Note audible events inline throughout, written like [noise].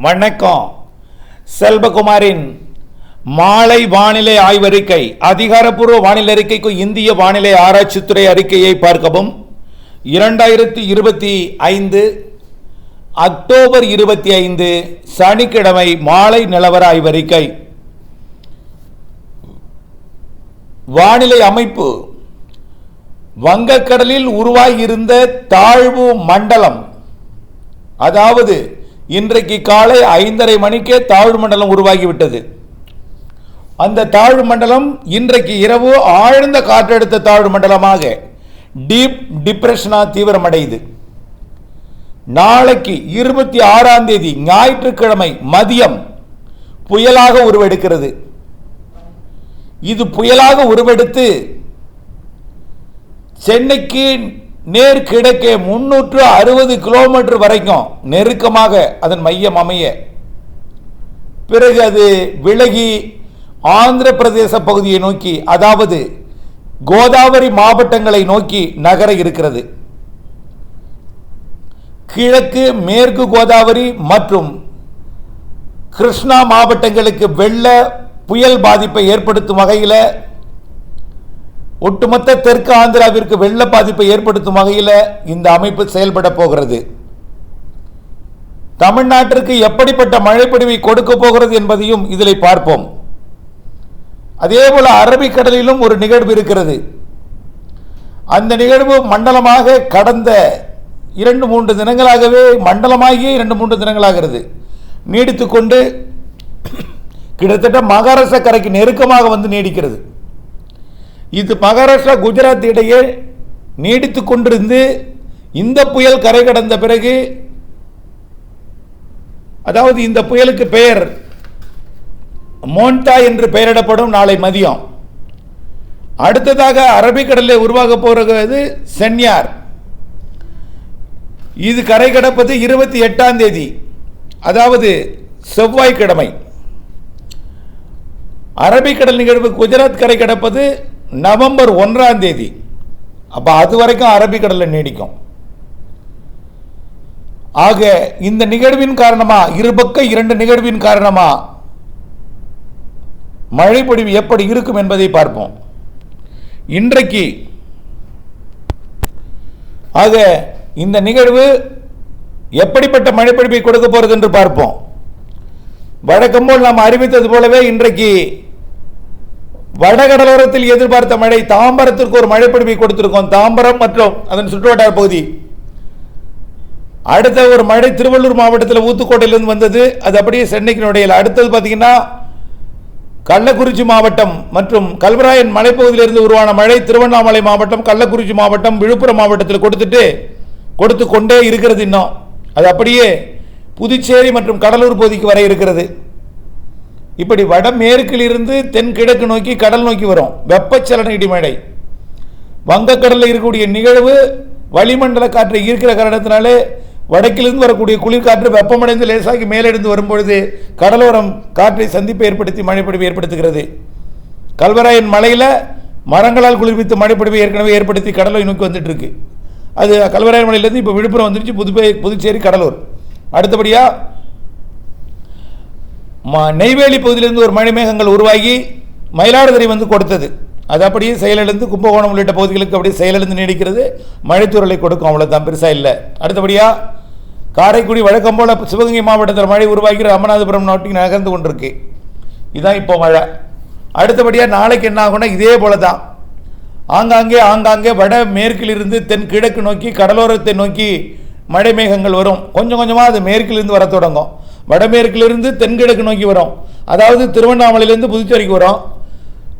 வணக்கம். செல்வகுமாரின் மாலை வானிலை ஆய்வறிக்கை அதிகாரப்பூர்வ வானிலை அறிக்கைக்கு இந்திய வானிலை ஆராய்ச்சித்துறை அறிக்கையை பார்க்கவும். இரண்டாயிரத்தி இருபத்தி ஐந்து அக்டோபர் இருபத்தி ஐந்து சனிக்கிழமை மாலை நிலவர ஆய்வறிக்கை வானிலை அமைப்பு. வங்கக்கடலில் உருவாகியிருந்த தாழ்வு மண்டலம். அதாவது இன்றைக்கு காலை ஐந்தரை மணிக்கே தாழ்வு மண்டலம் உருவாகிவிட்டது. அந்த தாழ்வு மண்டலம் இன்றைக்கு இரவு ஆழ்ந்த காற்றழுத்த தாழ்வு மண்டலமாக டீப் டிப்ரெஷனா தீவிரமடையுது. நாளைக்கு இருபத்தி ஆறாம் தேதி ஞாயிற்றுக்கிழமை மதியம் புயலாக உருவெடுக்கிறது. இது புயலாக உருவெடுத்து சென்னைக்கு நேர் கிழக்கே முன்னூற்று அறுபது கிலோமீட்டர் வரைக்கும் நெருக்கமாக அதன் மையம் அமைய. பிறகு அது விலகி ஆந்திர பிரதேச பகுதியை நோக்கி அதாவது கோதாவரி மாவட்டங்களை நோக்கி நகர இருக்கிறது. கிழக்கு மேற்கு கோதாவரி மற்றும் கிருஷ்ணா மாவட்டங்களுக்கு வெள்ள புயல் பாதிப்பை ஏற்படுத்தும் வகையில் ஒட்டுமொத்த தெற்கு ஆந்திராவிற்கு வெள்ள பாதிப்பை ஏற்படுத்தும் வகையில் இந்த அமைப்பு செயல்பட போகிறது. தமிழ்நாட்டிற்கு எப்படிப்பட்ட மழைப்பொழிவை கொடுக்க போகிறது என்பதையும் இதில் பார்ப்போம். அதேபோல அரபிக்கடலிலும் ஒரு நிகழ்வு இருக்கிறது. அந்த நிகழ்வு மண்டலமாக கடந்த இரண்டு மூன்று தினங்களாகவே மண்டலமாகியே இரண்டு மூன்று தினங்களாகிறது. நீடித்துக்கொண்டு கிட்டத்தட்ட மகாராஷ்டிரா கரைக்கு நெருக்கமாக வந்து நீடிக்கிறது. இது மகாராஷ்டிரா குஜராத் இடையே நீடித்து கொண்டிருந்து இந்த புயல் கரை கடந்த பிறகு அதாவது இந்த புயலுக்கு பெயர் மோன்டா என்று பெயரிடப்படும் நாளை மதியம். அடுத்ததாக அரபிக்கடலில் உருவாக போகிறது சென்யார் இது கரை கடப்பது இருபத்தி எட்டாம் தேதி. அதாவது செவ்வாய்க்கிழமை. அரபிக்கடல் நிகழ்வு குஜராத் கரை கடப்பது நவம்பர் ஒன்றாம் தேதி. அப்போ அது வரைக்கும் அரபிக்கடலில் நீடிக்கும். ஆக இந்த நிகழ்வின் காரணமா இருபக்க இரண்டு நிகழ்வின் காரணமா மழைப்பொழிவு எப்படி இருக்கும் என்பதை பார்ப்போம். இன்றைக்கு ஆக இந்த நிகழ்வு எப்படிப்பட்ட மழைப்பிடிப்பை கொடுக்க போகிறது என்று பார்ப்போம். வழக்கம் போல் நாம் அறிவித்தது போலவே இன்றைக்கு வடகடலோரத்தில் எதிர்பார்த்த மழை தாம்பரத்திற்கு ஒரு மழைப்பிடிப்பை கொடுத்திருக்கோம். தாம்பரம் மற்றும் அதன் சுற்றுவட்டார பகுதி. அடுத்த ஒரு மழை திருவள்ளூர் மாவட்டத்தில் ஊத்துக்கோட்டையிலிருந்து வந்தது. அது அப்படியே சென்னைக்கு நுடையில் அடுத்தது பார்த்தீங்கன்னா கள்ளக்குறிச்சி மாவட்டம் மற்றும் கல்வராயன் மலைப்பகுதியிலிருந்து உருவான மழை திருவண்ணாமலை மாவட்டம் கள்ளக்குறிச்சி மாவட்டம் விழுப்புரம் மாவட்டத்தில் கொடுத்துட்டு கொடுத்து கொண்டே இருக்கிறது இன்னும். அது அப்படியே புதுச்சேரி மற்றும் கடலூர் பகுதிக்கு வர இருக்கிறது. இப்படி வடமேற்கில் இருந்து தென்கிழக்கு நோக்கி கடல் நோக்கி வரும். வெப்பச்சலன இடிமழை வங்கக்கடலில் இருக்கக்கூடிய நிகழ்வு வளிமண்டல காற்றை ஈர்க்கிற காரணத்தினாலே வடக்கிலிருந்து வரக்கூடிய குளிர்காற்று வெப்பமடைந்து லேசாகி மேலெடுந்து வரும்பொழுது கடலோரம் காற்றை சந்திப்பை ஏற்படுத்தி மழைப்பொழிவு ஏற்படுத்துகிறது. கல்வராயன் மலையில் மரங்களால் குளிர்வித்து மழைப்பொழிவை ஏற்கனவே ஏற்படுத்தி கடலை நோக்கி வந்துட்டு இருக்கு. அது கல்வராயன் மலையிலேருந்து இப்போ விழுப்புரம் வந்துருச்சு புதுப்பே புதுச்சேரி கடலூர். அடுத்தபடியாக ம- நெய்வேலி பகுதியிலேருந்து ஒரு மழை மேகங்கள் உருவாகி மயிலாடுதுறை வந்து கொடுத்தது. அது அப்படியே செயலிழந்து கும்பகோணம் உள்ளிட்ட பகுதிகளுக்கு அப்படியே செயலிழந்து நீடிக்கிறது. மழைத்தூரலை கொடுக்கும் அவ்வளோதான் பெருசாக இல்லை. அடுத்தபடியாக காரைக்குடி வழக்கம் போல் சிவகங்கை மாவட்டத்தில் மழை உருவாகி ராமநாதபுரம் நாட்டுக்கு நகர்ந்து கொண்டிருக்கு. இதுதான் இப்போ மழை. அடுத்தபடியாக நாளைக்கு என்ன ஆகும்னா இதே போல தான் ஆங்காங்கே ஆங்காங்கே வட மேற்கிலிருந்து தென் கிழக்கு நோக்கி கடலோரத்தை நோக்கி மழை மேகங்கள் வரும். கொஞ்சம் கொஞ்சமாக அது மேற்கிலிருந்து வர தொடங்கும். வடமேற்கிலிருந்து தென்கிழக்கு நோக்கி வரும். அதாவது திருவண்ணாமலையிலேருந்து புதுச்சேரிக்கு வரும்.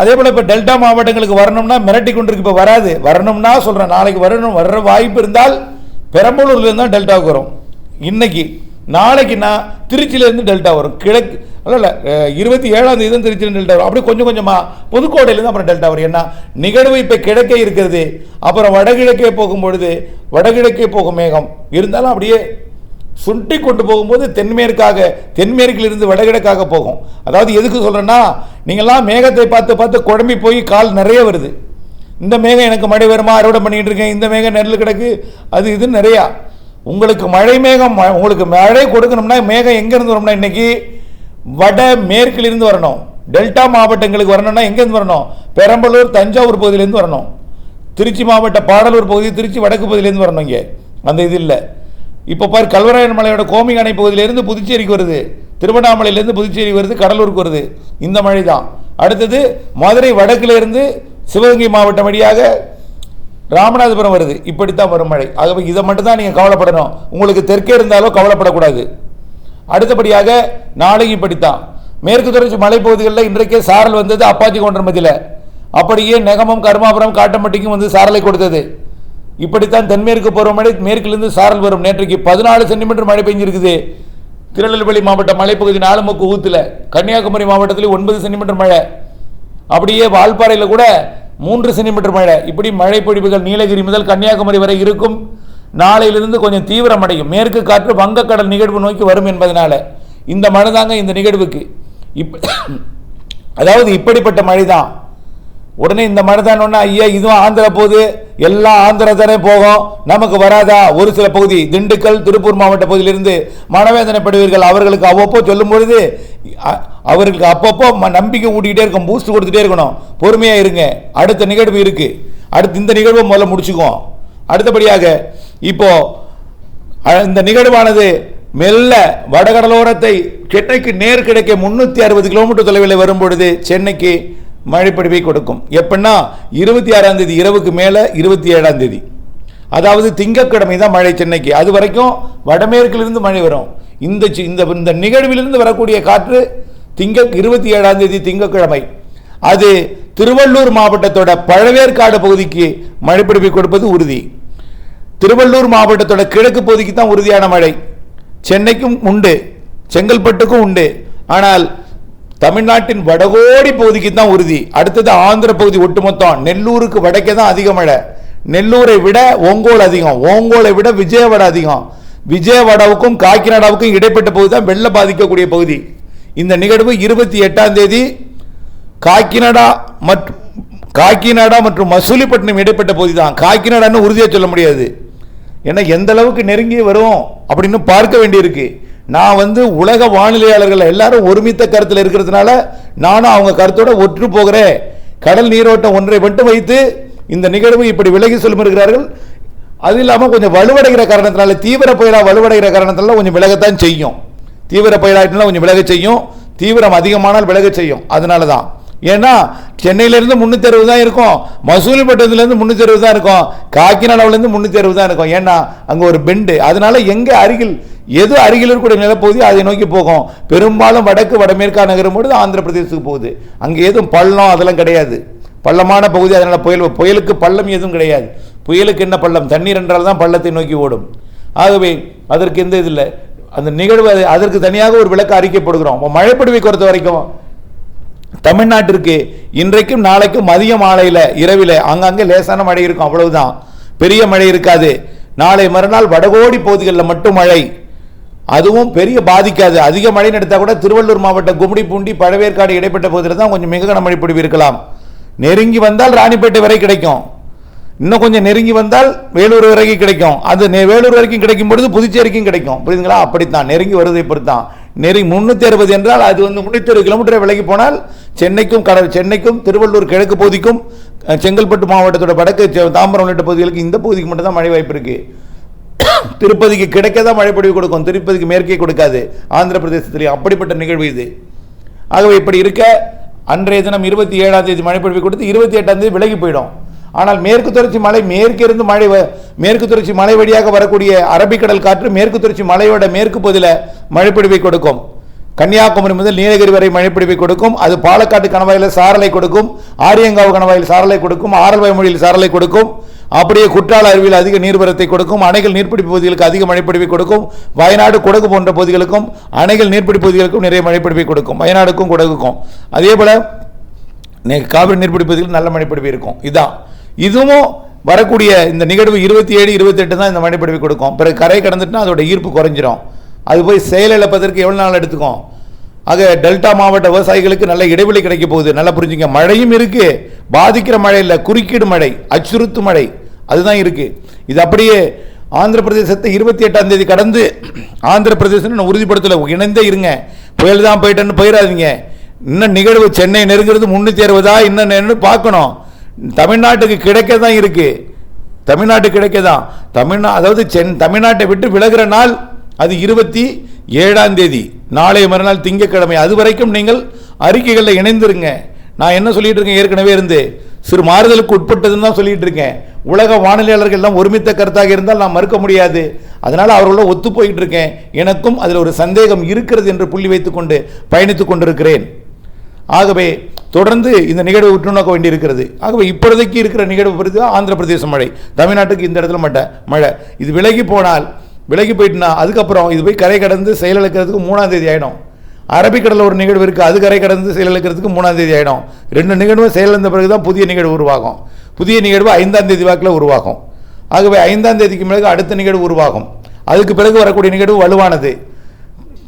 அதே போல் இப்போ டெல்டா மாவட்டங்களுக்கு வரணும்னா மிரட்டி கொண்டிருக்கு இப்போ வராது. வரணும்னா சொல்கிறேன் நாளைக்கு வரணும் வர்ற வாய்ப்பு இருந்தால் பெரம்பலூர்லேருந்து தான் டெல்டாவுக்கு வரும். இன்னைக்கு நாளைக்குன்னா திருச்சியிலேருந்து டெல்டா வரும். கிழக்கு அல்ல இல்லை இருபத்தி ஏழாம் தேதி திருச்சி டெல்டா அப்படி கொஞ்சம் கொஞ்சமாக புதுக்கோட்டையிலேருந்து அப்புறம் டெல்டா வரும். ஏன்னா நிகழ்வு இப்போ கிழக்கே இருக்கிறது. அப்புறம் வடகிழக்கே போகும் பொழுது வடகிழக்கே போகும் மேகம். இருந்தாலும் அப்படியே சுண்டி கொண்டு போகும்போது தென்மேற்காக தென்மேற்கிலிருந்து வடகிழக்காக போகும். அதாவது எதுக்கு சொல்கிறேன்னா நீங்கள்லாம் மேகத்தை பார்த்து பார்த்து குழம்பி போய் கால் நிறைய வருது. இந்த மேகம் எனக்கு மழை வருமா? அறுவடை பண்ணிட்டு இருக்கேன். இந்த மேகம் நெல் கிடக்கு. அது இது நிறையா. உங்களுக்கு மழை மேகம் உங்களுக்கு மழை கொடுக்கணும்னா மேகம் எங்கேருந்து வரும்னா இன்னைக்கு வட மேற்கிலிருந்து வரணும். டெல்டா மாவட்டங்களுக்கு வரணும்னா எங்கேருந்து வரணும்? பெரம்பலூர் தஞ்சாவூர் பகுதியிலேருந்து வரணும். திருச்சி மாவட்ட பாடலூர் பகுதி திருச்சி வடக்கு பகுதியிலேருந்து வரணும் இங்கே. அந்த இது இல்லை. இப்போ பார் கல்வராயன் மலையோட கோமி பகுதியிலேருந்து புதுச்சேரிக்கு வருது. திருவண்ணாமலையிலேருந்து புதுச்சேரி வருது கடலூருக்கு வருது. இந்த மழை தான் அடுத்தது மதுரை வடக்கிலிருந்து சிவகங்கை மாவட்டம் வழியாக ராமநாதபுரம் வருது. இப்படித்தான் வரும் மழை. ஆகவே இதை மட்டும் தான் நீங்கள் கவலைப்படணும். உங்களுக்கு தெற்கே இருந்தாலும் கவலைப்படக்கூடாது. அடுத்தபடியாக நாளைக்கு இப்படித்தான். மேற்கு தொடர்ச்சி மலைப்பகுதிகளில் இன்றைக்கே சாரல் வந்தது அப்பாச்சி கொண்டமதியில் மத்தியில். அப்படியே நெகமம் கருமாபுரம் காட்டம்பட்டிக்கும் வந்து சாரலை கொடுத்தது. இப்படித்தான் தென்மேற்கு பருவமழை மேற்கிலிருந்து சாரல் வரும். நேற்றைக்கு பதினாலு சென்டிமீட்டர் மழை பெஞ்சிருக்குது. திருநெல்வேலி மாவட்ட மலைப்பகுதி நாலுமுக்கு ஊத்தில் கன்னியாகுமரி மாவட்டத்தில் ஒன்பது சென்டிமீட்டர் மழை. அப்படியே வால்பாறையில் கூட மூன்று சென்டிமீட்டர் மழை. இப்படி மழை பொழிவுகள் நீலகிரி முதல் கன்னியாகுமரி வரை இருக்கும். நாளையிலிருந்து கொஞ்சம் தீவிரமடையும். மேற்கு காற்று வங்கக்கடல் நிகழ்வு நோக்கி வரும் என்பதனால இந்த மழை தாங்க இந்த நிகழ்வுக்கு. இப் அதாவது இப்படிப்பட்ட மழை தான் உடனே இந்த மழை தான் ஒன்று ஐயா இதுவும் ஆந்திரா போகுது எல்லாம் ஆந்திரா தானே போகும். நமக்கு வராதா? ஒரு சில பகுதி திண்டுக்கல் திருப்பூர் மாவட்ட பகுதியிலிருந்து மனவேதனைப்படுவீர்கள். அவர்களுக்கு அவ்வப்போ சொல்லும் பொழுது அவர்களுக்கு அப்பப்போ ம- நம்பிக்கை ஊட்டிக்கிட்டே இருக்கும் பூஸ்ட் கொடுத்துட்டே இருக்கணும். பொறுமையாக இருங்க. அடுத்த நிகழ்வு இருக்குது அடுத்து இந்த நிகழ்வை முதல்ல முடிச்சுக்குவோம். அடுத்தபடியாக இப்போ இந்த நிகழ்வானது மெல்ல வடகடலோரத்தை சென்னைக்கு நேர் கிடைக்க முன்னூற்றி அறுபது கிலோமீட்டர் தொலைவில் வரும் பொழுது சென்னைக்கு மழைப்படிவை கொடுக்கும். எப்படின்னா இருபத்தி ஆறாம் தேதி இரவுக்கு மேலே இருபத்தி ஏழாம் தேதி. அதாவது திங்கக்கிழமை தான் மழை சென்னைக்கு. அது வரைக்கும் வடமேற்கிலிருந்து மழை வரும். இந்த சி- இந்த இந்த நிகழ்விலிருந்து வரக்கூடிய காற்று திங்க இருபத்தி ஏழாம் தேதி திங்கக்கிழமை அது திருவள்ளூர் மாவட்டத்தோட பழவேற்காடு பகுதிக்கு மழைப்பிடிப்பை கொடுப்பது உறுதி. திருவள்ளூர் மாவட்டத்தோட கிழக்கு பகுதிக்கு தான் உறுதியான மழை. சென்னைக்கும் உண்டு செங்கல்பட்டுக்கும் உண்டு. ஆனால் தமிழ்நாட்டின் வடகோடி பகுதிக்கு தான் உறுதி. அடுத்தது ஆந்திர பகுதி ஒட்டுமொத்தம். நெல்லூருக்கு வடக்கே தான் அதிக மழை. நெல்லூரை விட ஒங்கோல் அதிகம். ஓங்கோலை விட விஜயவாடா அதிகம். விஜயவாடாவுக்கும் காக்கிநாடாவுக்கும் இடைப்பட்ட பகுதி தான் வெள்ள பாதிக்கக்கூடிய பகுதி. இந்த நிகழ்வு இருபத்தி எட்டாம் தேதி காக்கிநாடா மற்றும் காக்கிநாடா மற்றும் மசூலிப்பட்டினம் இடைப்பட்ட பகுதி தான். காக்கிநாடான்னு உறுதியாக சொல்ல முடியாது. ஏன்னா எந்த அளவுக்கு நெருங்கி வரும் அப்படின்னு பார்க்க வேண்டியிருக்கு. நான் வந்து உலக வானிலையாளர்கள் எல்லாரும் ஒருமித்த கருத்தில் இருக்கிறதுனால நானும் அவங்க கருத்தோட ஒற்று போகிறேன். கடல் நீரோட்டம் ஒன்றை மட்டும் வைத்து இந்த நிகழ்வு இப்படி விலகி சொல்லுமிருக்கிறார்கள் அது இல்லாமல் கொஞ்சம் வலுவடைகிற காரணத்தினால தீவிர புயலாக வலுவடைகிற காரணத்தினால கொஞ்சம் விலகத்தான் செய்யும். தீவிர புயலாயிட்டுனா கொஞ்சம் விலக செய்யும். தீவிரம் அதிகமானால் விலக செய்யும். அதனால தான் ஏன்னா சென்னையிலேருந்து முந்நூற்றி அறுபது தான் இருக்கும். மசூலிப்பட்டினத்துலேருந்து முந்நூற்றி அறுபது தான் இருக்கும். காக்கிநாடாவிலேருந்து முந்நூற்றி அறுபது தான் இருக்கும். ஏன்னா அங்கே ஒரு பெண்டு. அதனால் எங்கே அருகில் எது அருகில் இருக்கக்கூடிய நிலப்பகுதி அதை நோக்கி போகும். பெரும்பாலும் வடக்கு வடமேற்கா நகரும் பொழுது ஆந்திர பிரதேசத்துக்கு போகுது. அங்கே எதுவும் பள்ளம் அதெல்லாம் கிடையாது. பள்ளமான பகுதி அதனால் புயல் புயலுக்கு பள்ளம் எதுவும் கிடையாது. புயலுக்கு என்ன பள்ளம்? தண்ணீர் என்றால் தான் பள்ளத்தை நோக்கி ஓடும். ஆகவே அதற்கு எந்த இது இல்லை. அந்த நிகழ்வு அது- அதற்கு தனியாக ஒரு விளக்கு அறிக்கைப்படுகிறோம். மழைப்படுவை பொறுத்த வரைக்கும் தமிழ்நாட்டிற்கு இன்றைக்கும் நாளைக்கும் மதிய மாலையில் இரவில் அங்கங்கே லேசான மழை இருக்கும் அவ்வளவுதான். பெரிய மழை இருக்காது. நாளை மறுநாள் வடகோடி பகுதிகளில் மட்டும் மழை. அதுவும் பெரிய பாதிக்காது. அதிக மழை நடத்தா கூட திருவள்ளூர் மாவட்டம் கும்மிடி பூண்டி பழவேற்காடு இடைப்பட்ட பகுதியில் தான் கொஞ்சம் மிக கனமழை பொழிவு இருக்கலாம். நெருங்கி வந்தால் ராணிப்பேட்டை வரை கிடைக்கும். இன்னும் கொஞ்சம் நெருங்கி வந்தால் வேலூர் வரைக்கும் கிடைக்கும். அது வேலூர் வரைக்கும் கிடைக்கும் பொழுது புதுச்சேரிக்கும் கிடைக்கும். புரியுதுங்களா? அப்படித்தான். நெருங்கி வருவதை பொறுத்தான். நெறி முன்னூற்றி அறுபது என்றால் அது வந்து முன்னூற்றி அறுபது கிலோமீட்டர் விலகி போனால் சென்னைக்கும் கடல் சென்னைக்கும் திருவள்ளூர் கிழக்கு பகுதிக்கும் செங்கல்பட்டு மாவட்டத்தோட வடக்கு தாம்பரம் உள்ளிட்ட பகுதிகளுக்கு இந்த பகுதிக்கு மட்டும் தான் மழை வாய்ப்பு இருக்கு. [coughs] திருப்பதிக்கு கிடைக்க தான் மழை கொடுக்கும். திருப்பதிக்கு மேற்கே கொடுக்காது. ஆந்திர பிரதேசத்திலே அப்படிப்பட்ட நிகழ்வு இது. ஆகவே இப்படி இருக்க அன்றைய தினம் இருபத்தி ஏழாம் தேதி மழைப்பொழிவு கொடுத்து இருபத்தி எட்டாம் தேதி விலகி போயிடும். ஆனால் மேற்கு தொடர்ச்சி மலை மேற்கிருந்து மழை வ- மேற்கு தொடர்ச்சி மலை வழியாக வரக்கூடிய அரபிக்கடல் காற்று மேற்கு தொடர்ச்சி மலையோட மேற்கு பகுதியில் மழைப்பொழிவை கொடுக்கும். கன்னியாகுமரி முதல் நீலகிரி வரை மழைப்பொழிவை கொடுக்கும். அது பாலக்காட்டு கணவாயில் சாரலை கொடுக்கும். ஆரியங்காவு கணவாயில் சாரலை கொடுக்கும். ஆரல்வாய் மொழியில் சாரலை கொடுக்கும். அப்படியே குற்றால அருவியில் அதிக நீர்வரத்தை கொடுக்கும். அணைகள் நீர்ப்பிடிப்பு பகுதிகளுக்கு அதிக மழைப்பொழிவை கொடுக்கும். வயநாடு குடகு போன்ற பகுதிகளுக்கும் அணைகள் நீர்ப்பிடிப்பு பகுதிகளுக்கும் நிறைய மழைப்பொழிவை கொடுக்கும். வயநாடுக்கும் குடகுக்கும். அதே போல் காவிரி நீர்ப்பிடிப்பு பகுதியில் நல்ல மழைப்பொழிவு இருக்கும். இதான். இதுவும் வரக்கூடிய இந்த நிகழ்வு இருபத்தி ஏழு இருபத்தெட்டு தான் இந்த மழைப்பொழிவு கொடுக்கும். பிறகு கரை கடந்துட்டுனா அதோட ஈர்ப்பு குறைஞ்சிரும். அது போய் செயலிழப்பதற்கு எவ்வளோ நாள் எடுத்துக்கும்? ஆக டெல்டா மாவட்ட விவசாயிகளுக்கு நல்ல இடைவெளி கிடைக்க போகுது. நல்லா புரிஞ்சுங்க. மழையும் இருக்குது பாதிக்கிற மழை இல்லை. குறுக்கீடு மழை அச்சுறுத்து மழை. அதுதான் இருக்குது இது அப்படியே ஆந்திர பிரதேசத்தை இருபத்தி எட்டாம் தேதி கடந்து ஆந்திர பிரதேசம் நான் இணைந்தே இருங்க. புயல் தான் போயிட்டேன்னு போயிடாதீங்க இன்னும் நிகழ்வு சென்னை நெருங்கிறது முன்னூற்றி அறுபதா? இன்னும் பார்க்கணும். தமிழ்நாட்டுக்கு கிடைக்க தான் இருக்குது தமிழ்நாட்டுக்கு கிடைக்க தான் தமிழ்நா அதாவது சென் தமிழ்நாட்டை விட்டு விலகிற நாள் அது இருபத்தி ஏழாம் தேதி. நாளைய மறுநாள் திங்கட்கிழமை. அது வரைக்கும் நீங்கள் அறிக்கைகளில் இணைந்திருங்க. நான் என்ன சொல்லிட்டு இருக்கேன் ஏற்கனவே இருந்து. சிறு மாறுதலுக்கு உட்பட்டதுன்னு தான் சொல்லிட்டு இருக்கேன் உலக வானிலையாளர்கள் எல்லாம் ஒருமித்த கருத்தாக இருந்தால் நான் மறுக்க முடியாது. அதனால் அவர்களோட ஒத்து போயிட்டு இருக்கேன் எனக்கும் அதில் ஒரு சந்தேகம் இருக்கிறது என்று புள்ளி வைத்துக்கொண்டு பயணித்துக் கொண்டிருக்கிறேன். ஆகவே தொடர்ந்து இந்த நிகழ்வு உற்று நோக்க வேண்டியிருக்கிறது. ஆகவே இப்பொழுதைக்கு இருக்கிற நிகழ்வு பொறுத்து ஆந்திர பிரதேச மழை. தமிழ்நாட்டுக்கு இந்த இடத்துல மட்ட மழை. இது விலகி போனால் விலகி போயிட்டுனா அதுக்கப்புறம் இது போய் கரை கடந்து செயலிழக்கிறதுக்கு மூணாம் தேதி ஆகிடும் அரபிக்கடலில் ஒரு நிகழ்வு இருக்குது அது கரை கடந்து செயலிழக்கிறதுக்கு மூணாம் தேதி ஆகிடும் ரெண்டு நிகழ்வும் செயலிழந்த பிறகு தான் புதிய நிகழ்வு உருவாகும். புதிய நிகழ்வு ஐந்தாம் தேதி வாக்கில் உருவாகும். ஆகவே ஐந்தாம் தேதிக்கு பிறகு அடுத்த நிகழ்வு உருவாகும். அதுக்கு பிறகு வரக்கூடிய நிகழ்வு வலுவானது.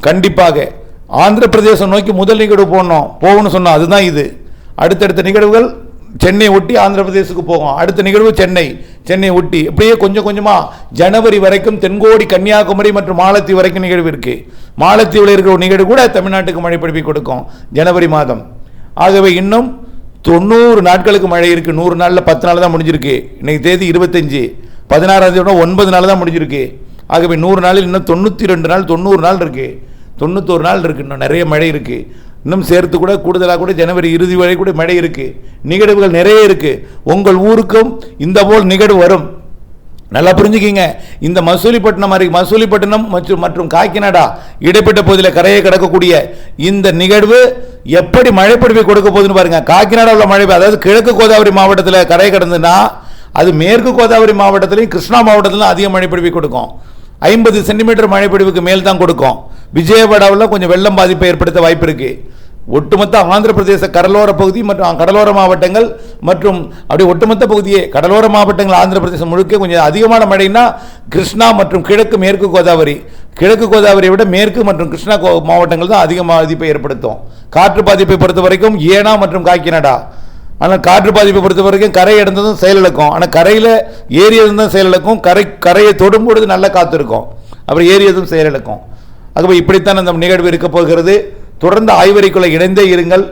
கண்டிப்பாக ஆந்திர பிரதேசம் நோக்கி முதல் நிகழ்வு போகணும் போகணும்னு சொன்னோம் அதுதான் இது. அடுத்தடுத்த நிகழ்வுகள் சென்னை ஒட்டி ஆந்திர பிரதேசுக்கு போகும். அடுத்த நிகழ்வு சென்னை. சென்னை ஒட்டி. இப்படியே கொஞ்சம் கொஞ்சமாக ஜனவரி வரைக்கும் தென்கோடி கன்னியாகுமரி மற்றும் மாலத்தீவு வரைக்கும் நிகழ்வு இருக்குது மாலத்தீவில் இருக்கிற ஒரு நிகழ்வு கூட தமிழ்நாட்டுக்கு மழை பிடிப்பி கொடுக்கும். ஜனவரி மாதம். ஆகவே இன்னும் தொண்ணூறு நாட்களுக்கு மழை இருக்குது நூறு நாளில் பத்து நாள் தான் முடிஞ்சிருக்கு. இன்றைக்கி தேதி இருபத்தஞ்சி. பதினாறாம் தேதி ஒன்பது நாள் தான் முடிஞ்சிருக்கு. ஆகவே நூறு நாளில் இன்னும் தொண்ணூற்றி ரெண்டு நாள் தொண்ணூறு நாள் இருக்குது தொண்ணூத்தோரு நாள் இருக்குது இன்னும் நிறைய மழை இருக்குது இன்னும் சேர்த்து கூட கூடுதலாக கூட ஜனவரி இறுதி வரை கூட மழை இருக்குது நிகழ்வுகள் நிறைய இருக்குது உங்கள் ஊருக்கும் இந்த போல் நிகழ்வு வரும். நல்லா புரிஞ்சுக்கிங்க. இந்த மசூலிப்பட்டினம் மாதிரி மசூலிப்பட்டினம் மற்றும் மற்றும் காக்கிநாடா இடைப்பட்ட பகுதியில் கரையை கடக்கக்கூடிய இந்த நிகழ்வு எப்படி மழை கொடுக்க போகுதுன்னு பாருங்க. காக்கிநாடாவில் மழை அதாவது கிழக்கு கோதாவரி மாவட்டத்தில் கரை கடந்துன்னா அது மேற்கு கோதாவரி மாவட்டத்திலையும் கிருஷ்ணா மாவட்டத்திலும் அதிக மழை கொடுக்கும். ஐம்பது சென்டிமீட்டர் மழை மேல் தான் கொடுக்கும். விஜயவாடாவில் கொஞ்சம் வெள்ளம் பாதிப்பை ஏற்படுத்த வாய்ப்பு இருக்கு. ஒட்டுமொத்த ஆந்திர பிரதேச கடலோர பகுதி மற்றும் கடலோர மாவட்டங்கள் மற்றும் அப்படி ஒட்டுமொத்த பகுதியே கடலோர மாவட்டங்கள் ஆந்திர பிரதேசம் முழுக்க கொஞ்சம் அதிகமான மழைன்னா கிருஷ்ணா மற்றும் கிழக்கு மேற்கு கோதாவரி. கிழக்கு கோதாவரியை விட மேற்கு மற்றும் கிருஷ்ணா கோ- மாவட்டங்கள் தான் அதிக பாதிப்பை ஏற்படுத்தும். காற்று பாதிப்பை பொறுத்த வரைக்கும் ஏனா மற்றும் காக்கிநாடா. ஆனால் காற்று பாதிப்பை பொறுத்த வரைக்கும் கரை இடந்ததும் செயலிழக்கும் ஆனால் கரையில் ஏறியதும் இருந்தால் செயலிழக்கும் கரை கரையை தொடும் பொழுது நல்ல காற்று இருக்கும். அப்புறம் ஏறியதும் செயலிழக்கும் ஆகவே இப்படித்தான் அந்த நிகழ்வு இருக்க போகிறது. தொடர்ந்து ஆய்வறிக்குள்ளே இணைந்தே இருங்கள்.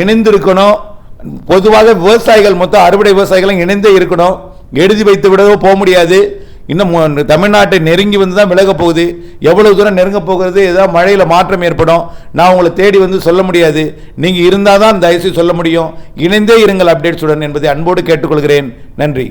இணைந்திருக்கணும். பொதுவாக விவசாயிகள் மொத்தம் அறுவடை விவசாயிகளும் இணைந்தே இருக்கணும். எழுதி வைத்து விடவோ போக முடியாது. இன்னும் தமிழ்நாட்டை நெருங்கி வந்து தான் விலக போகுது. எவ்வளவு தூரம் நெருங்க போகிறது? ஏதாவது மழையில் மாற்றம் ஏற்படும். நான் உங்களை தேடி வந்து சொல்ல முடியாது. நீங்கள் இருந்தால் தான் தயவுசெய்து சொல்ல முடியும். இணைந்தே இருங்கள் அப்டேட்ஸுடன் என்பதை அன்போடு கேட்டுக்கொள்கிறேன். நன்றி.